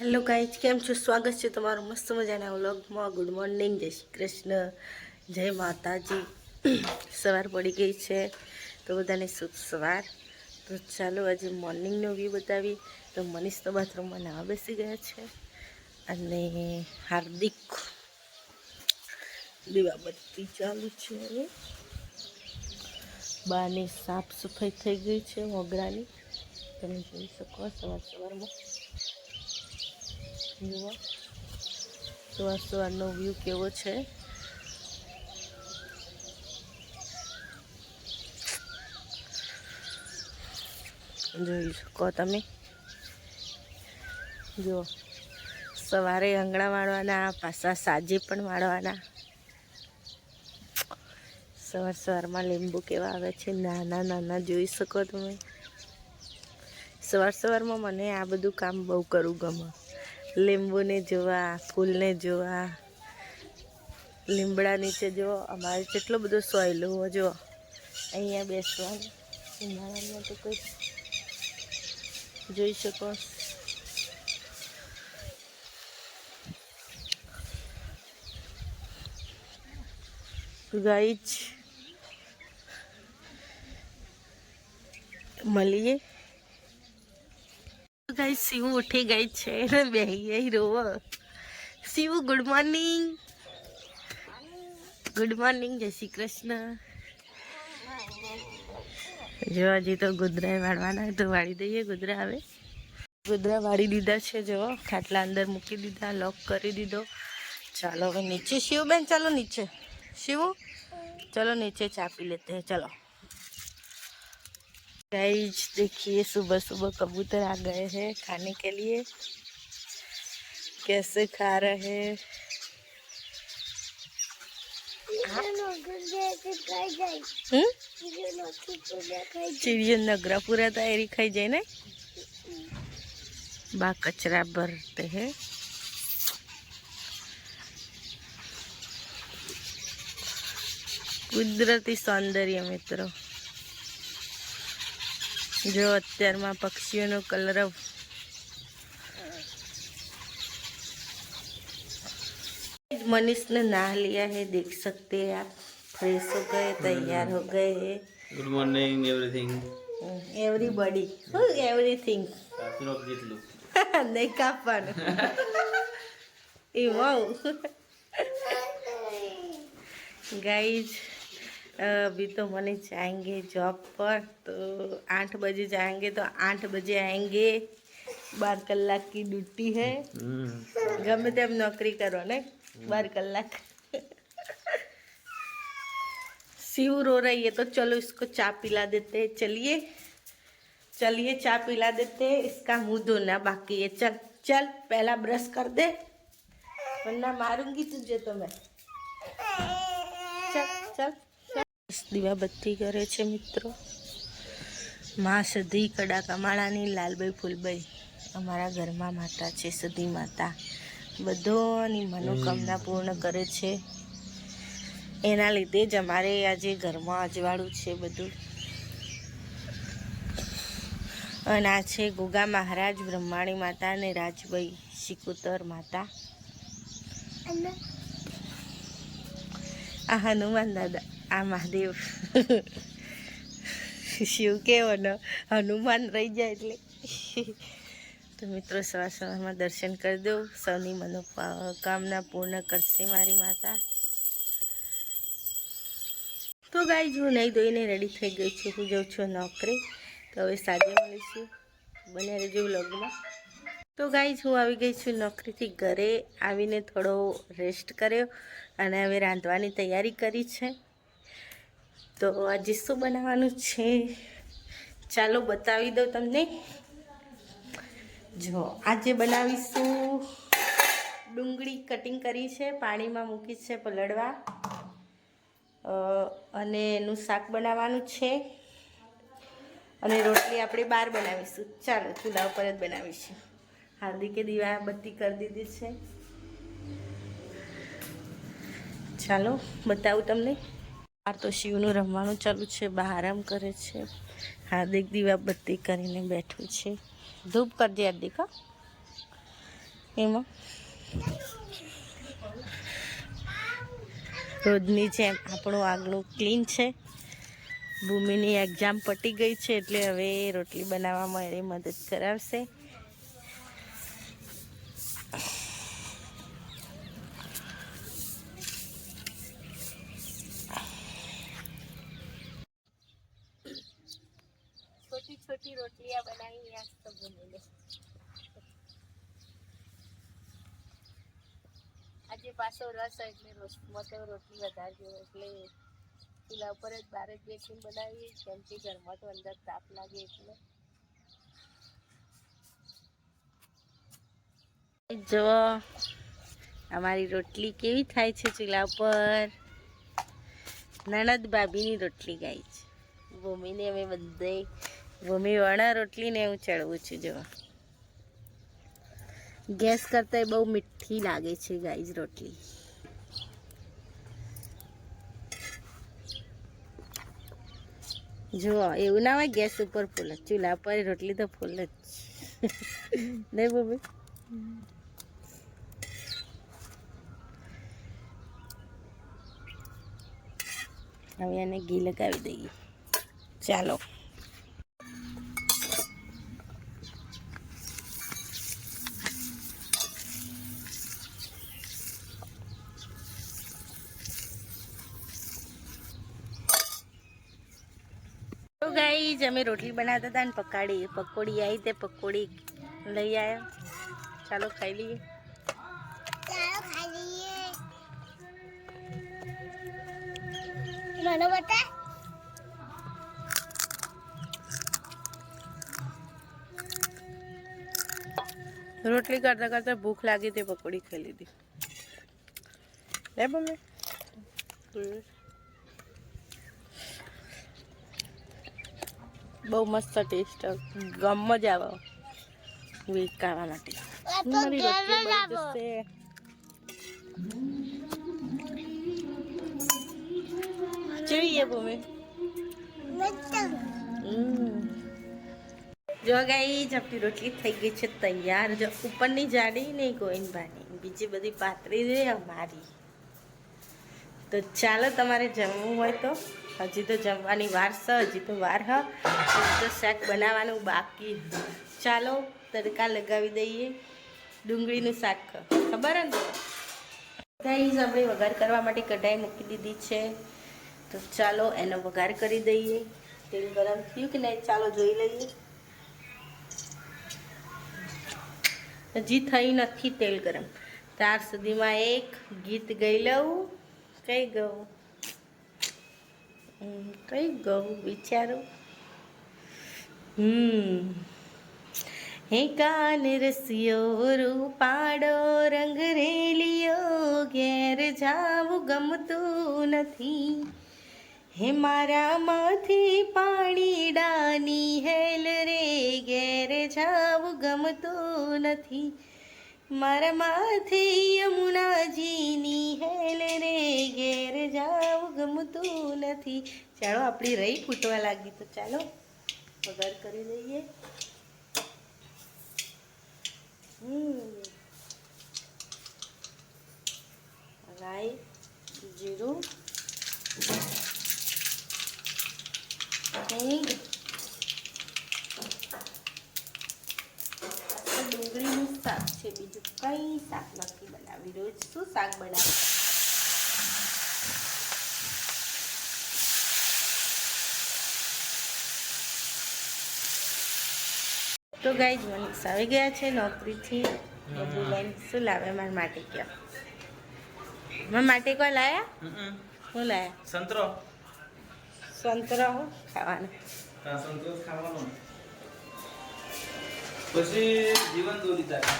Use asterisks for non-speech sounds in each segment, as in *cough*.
Hello guys કેમ છો? સ્વાગત છે તમારું મસ્ત મજાના વ્લોગમાં. ગુડ મોર્નિંગ જય શ્રી કૃષ્ણ, જય માતાજી. સવાર પડી ગઈ છે, તો બધાને શુભ સવાર. તો ચાલો આજે મોર્નિંગનો વ્યૂ બતાવી. તો મનીષ તો બાથરૂમમાં નાવા બેસી ગયા છે અને હાર્દિક દીવાબત્તી ચાલુ છે બાની સાફ સફાઈ થઈ ગઈ છે મોગરાની. તમે જોઈ શકો સવાર સવારમાં જુઓ. સવાર સવારનો વ્યૂ કેવો છે? જોઈ શકો તમે? જુઓ. સવારે આંગણા વાળવાના, પાછા સાંજે પણ વાળવાના. સવાર સવારમાં લીંબુ કેવા આવે છે? નાના નાના જોઈ શકો તમે? સવાર સવારમાં મને આ બધું કામ બહુ કરવું ગમે. લીંબુને જોવા, ફૂલને જોવા. લીમડા નીચે જો અમારે કેટલો બધો સોયલો જો અહીંયા બેસવાનું. ઉનાળામાં તો કંઈક જોઈ શકો. ગાઈજ મળીએ. ગાય શિવ ઉઠી ગઈ છે. ને બે રોવો. રોવ ગુડ મોર્નિંગ ગુડ મોર્નિંગ જય શ્રી કૃષ્ણ. જો, હજી તો ગુદરા વાળવાના તો વાળી દઈએ, ગુદરા આવે. ગુદરા વાળી દીધા છે, જો. ખાટલા અંદર મૂકી દીધા લોક કરી દીધો. ચાલો, હવે નીચે શિવબેન ચાલો નીચે. શિવ, ચલો નીચે ચાપી લેતે. ચલો. गाइज देखिए सुबह सुबह कबूतर आ गए हैं खाने के लिए कैसे खा रहे हैं हम्म? चिड़िया नगरा पूरा तैयारी खाई जाए ना बा कचरा भरते हैं કુદરતી સૌંદર્ય મિત્રો જો અત્યારમાં પક્ષીઓનો કલરવ मनीष ने नहा लिया है देख सकते हैं आप फ्रेश हो गए तैयार हो गए हैं good morning everything everybody everything કાપીનો જેટલું નહીં કાપવાનું એવું गाइज अभी तो मनी जाएंगे जॉब पर तो आठ बजे जाएंगे तो आठ बजे आएंगे बार कलाक की ड्यूटी है गमे तेम नौकरी करो ने बार कलाक शिव रो रही है तो चलो इसको चा पिला देते हैं चलिए चलिए चा पिला देते हैं इसका मुंह धोना बाकी है चल चल पहला ब्रश कर दे वरना मारूंगी तुझे तो मैं ચાલ ચાલ દીવાબત્તી કરે છે મિત્રો. માં સધી કડાકા માળાની લાલબાઈ ફૂલબાઈ અમારા ઘરમાં માતા છે સધી માતા. બધોની મનોકામના પૂર્ણ કરે છે. એના લીધે જ અમારે આજે ઘરમાં અજવાળું છે બધું. અને આ છે ગોગા મહારાજ બ્રહ્માણી માતા અને રાજભાઈ શિકોતર માતા. આ હનુમાન દાદા. આ મહાદેવ શિવ કેવો ને? હનુમાન રહી જાય એટલે. તો મિત્રો સવાર સવારમાં દર્શન કરી દો. સૌની મનોકામના પૂર્ણ કરશે મારી માતા. તો ગાય જો નહીં ધોઈને રેડી થઈ ગઈ છું. હું જાઉં છું નોકરી. તો હવે સાંજે મળીશું બને રહેજો વ્લોગમાં. તો ગાઈઝ હું આવી ગઈ છું નોકરીથી ઘરે. આવીને થોડો રેસ્ટ કર્યો અને હવે રાંધવાની તૈયારી કરી છે. તો આજે શું બનાવવાનું છે? ચાલો બતાવી દઉં તમને. જો, આજે બનાવીશું ડુંગળી કટિંગ કરી છે, પાણીમાં મૂકી છે પલળવા. અને એનું શાક બનાવવાનું છે. અને રોટલી આપણે બહાર બનાવીશું. ચાલો, ચૂલા ઉપર જ બનાવીશું. હાર્દિકે દીવા બત્તી કરી દીધી છે. ચાલો, બતાવું તમને. બહાર તો શિવનું રમવાનું ચાલુ છે, બહાર આરામ કરે છે. હાર્દિક દીવા બત્તી કરીને બેઠું છે. ધૂપ કરજે હાર્દિક, હો. એમાં. રોજની જેમ આપણું આગલું ક્લીન છે. ભૂમિની એક્ઝામ પટી ગઈ છે, એટલે હવે રોટલી બનાવવામાં એની મદદ કરાવશે છોટી છોટી રોટલિયા બનાવી આજ તો ભૂમિને આજે પાછો રસ હોય એટલે મતો રોટલી વધારે જોઈએ એટલે ચૂલા ઉપર જ બહાર જ બેસીને બનાવીએ. કેમ કે ઘરમાં તો અંદર તાપ લાગે એટલે. જો, અમારી રોટલી કેવી થાય છે ચૂલા ઉપર? નણદ ભાભીની રોટલી ગાય છે. ભૂમિને અમે બધે ભૂમિ વણા રોટલીને હું ચડવું છું, જો. ગેસ કરતાં બહુ મીઠી લાગે છે, ગાઈઝ, રોટલી. જુઓ એવું ના હોય ગેસ ઉપર ફૂલ જ. ચૂલા પર રોટલી તો ફૂલ જ. નહીં બોબી? હવે એને ઘી લગાવી દઈએ. ચાલો. ગાઈઝ અમે રોટલી બનાવતા હતા ને પકાડી પકોડી આવી તે પકોડી લઈ આવ્યા ચાલો ખાઈ લઈએ. મને બતા. રોટલી કરતા કરતા ભૂખ લાગી તે પકોડી ખાઈ લીધી. લે મમ્મી? બહુ મસ્ત ટેસ્ટ ગમ જ આવે. વીક ખાવા માટે જોઈએ ભૂમિ. જો ગાઈ આપણી રોટલી થઈ ગઈ છે તૈયાર. જો ઉપરની જાડી નહીં ગોવિંદભાની બીજી બધી પાતળી છે અમારી. તો ચાલો તમારે જમવું હોય તો. હજી તો જમવાની વાર છે હજી તો વાર હજી તો શાક બનાવવાનું બાકી. ચાલો, તડકા લગાવી દઈએ. ડુંગળીનું શાક ખબર ને? ગાઈઝ આપણે વઘાર કરવા માટે કઢાઈ મૂકી દીધી છે. તો ચાલો, એનો વઘાર કરી દઈએ. તેલ ગરમ થયું કે નહીં, ચાલો જોઈ લઈએ. હજી થઈ નથી તેલ ગરમ. ત્યાર સુધીમાં એક ગીત ગઈ લઉં. કઈ ગયું કઈ ગયું વિચારો? હમ, હે કાન રસિયો રૂપાડો રંગ રેલિયો ઘેર જાવું ગમતું નથી. હે મારામાંથી પાણી ડાની હેલ રે, ઘેર જાવું ગમતું નથી. મારા માથે યમુનાજીની હેલ રે, ઘેર જાવ ગમતું નથી. ચાલો, આપણી રહી ફૂટવા લાગી, તો ચાલો વઘાર કરી દઈએ રાઈ, જીરું હિંગ આ તો ડુંગળીનું શાક છે. બીજું કંઈ શાક નથી બનાવી રોજ શું શાક બનાવે તો ગાઈજ મનીષ આવી ગયા છે નોકરીથી. બધું લઈને શું લાવે મારા માટે કયો? મારા માટે કોઈ લાયા? શું લાયા? સંતરો. સંતરા ખાવાનો. સંતરો ખાવાનો. પછી જીવન દોરી તારે.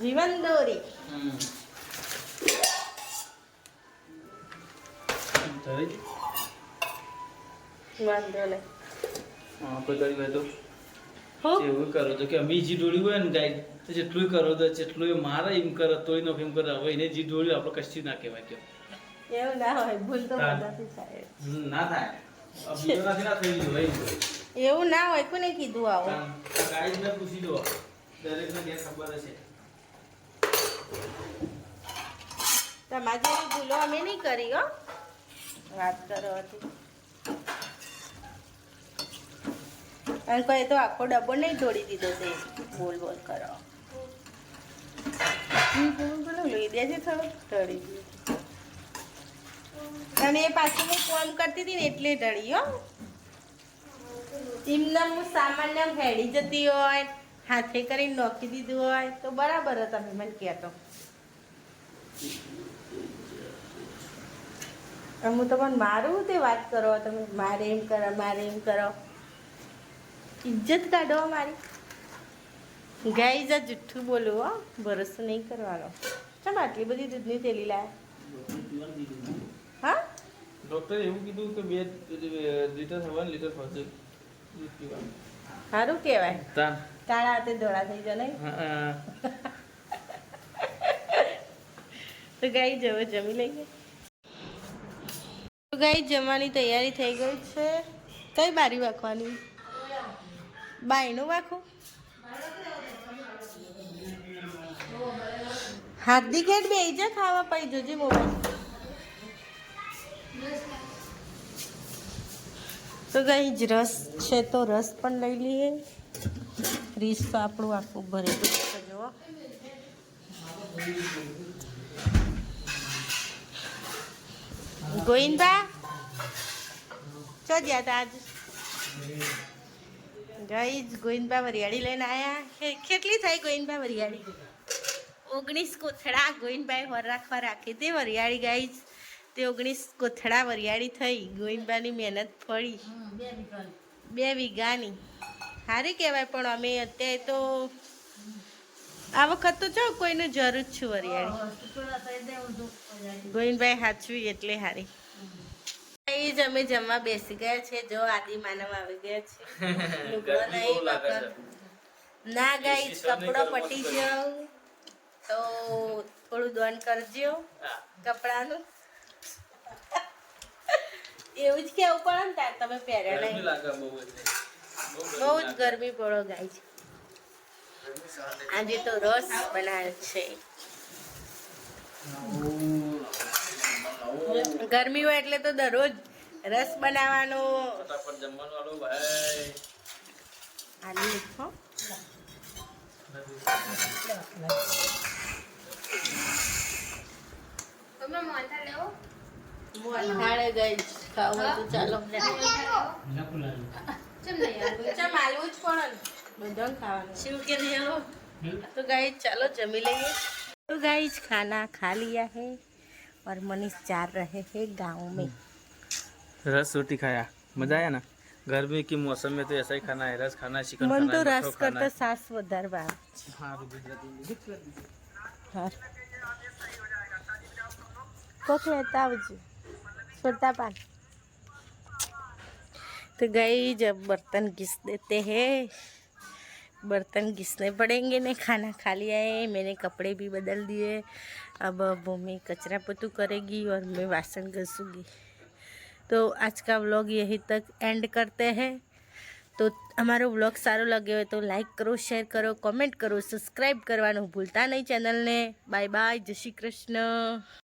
જીવન દોરી. વાંધો નહીં. આપણે કરી હોય એવું કરો તો કે અમે જે ડોળી હોય ને ગાય તો જેટલું કરો તો જેટલું મારે એમ કરે તોય નો એમ કરે. હવે એને જે ડોળી આપણે કશું ના કહેવાય કે. એવું ના હોય ભૂલ તો થાય. ના થાય. બીજો નથી ના થઈ ગયું એવું ના હોય કોને કીધું આવો? ગાય પૂછી દો દરેકને ગેસ ખબર હશે. તમારી જેવી ભૂલો અમે નહીં કરી હો. વાત કરો હતી અને કોઈ તો આખો ડબ્બો નહીં તોડી દીધો તે બોલ બોલ કરો. લઈ દેજે થોડું ઢળી ગયું અને એ પાછું હું ફોન કરતી હતી ને એટલે ઢળી હો. એમને સામાન્ય ફેડી જતી હોય હાથે કરીને નોખી દીધું હોય તો બરાબર તમે મને કહેતો હું તમને મારું તે વાત કરો તમે મારે એમ કરો મારે એમ કરો ઇજ્જત કાઢો મારી ગાય જા જુઠ્ઠું બોલું હો ભરોસો નહીં કરવાનો ચમ આટલી બધી દૂધની થેલી લાયા હા ડોક્ટરે એવું કીધું કે બે લીટર થવાનું લીટર થશે સારું કહેવાય કાળા હાથે ધોળા થઈ જાય નહીં? તો ગાઈ જવો જમી લઈએ. તો ગાઈ જમવાની તૈયારી થઈ ગઈ છે. કઈ બારી વાંખવાની બાયનું વાંખું હાર્દિક હેડ બે જા ખાવા પાઈ જોજે મોબાઈલ. તો ગઈ જ રસ છે તો રસ પણ લઈ લઈએ. રીસ તો આપણું આખું ભરેલું છે, જુઓ. ગોવિંદા, ચો ગયા હતા આજ? ગઈ જ ગોવિંદબા વરિયાળી લઈને આવ્યા કેટલી થઈ ગોવિંદબા વરિયાળી? ઓગણીસ કોથળા ગોવિંદભાઈ હોર રાખવા રાખી તે વરિયાળી ગાઈ જ તે ઓગણીસ કોથળા વરિયાળી થઈ ગોવિંદબાની મહેનત ફળી. બે વીઘાની. સારી કહેવાય પણ અમે અત્યારે તો આ વખત તો જો કોઈને જરૂર જ છું વરિયાળી. ગોવિંદભાઈ હાચવી એટલે સારી એ જ અમે જમવા બેસી ગયા છે જો આદિ માનવ આવી ગયા છે. *laughs* ના ગાઈ કપડો પટી ગયો તો થોડું દોન કરજો કપડાનું. એવું જ કેવું પડે ને તાર તમે પહેર્યા નહીં. બહુ જ. ગરમી પડો ગાય છે. આજે તો રસ બનાવ્યો છે. ગરમી હોય એટલે તો દરરોજ રસ બનાવવાનો. આલો ભાઈ. આલુ લીખો મોંઠાળે ગઈ છે. ખાવું હોય તો ચાલો ચમ આલવું જ પડે ને બધાને ખાવાનું શિવ કે નહીં तो गाइस चलो जमी लेंगे तो गाइस खाना खा लिया है और मनीष जा रहे हैं गांव में रस रोटी खाया मजा आया ना गर्मी की मौसम में तो ऐसा ही खाना है रस खाना है चिकन मन खाना तो है रस मठो खाना करता सास વધારે ભાવ है हाँ गुजराती હા કોક લેતા આવજો छोटा पान तो गई जब बर्तन घिस देते हैं बर्तन घिसने पड़ेंगे ने खाना खा लिया है मैंने कपड़े भी बदल दिए अब मम्मी कचरा पोतू करेगी और मैं वासन घसूँगी तो आज का व्लॉग यहीं तक एंड करते हैं તો અમારો વ્લોગ સારો લાગ્યો હોય તો લાઈક કરો શેર કરો કોમેન્ટ કરો સબસ્ક્રાઈબ કરવાનું ભૂલતા નહીં ચેનલને બાય બાય જય શ્રી કૃષ્ણ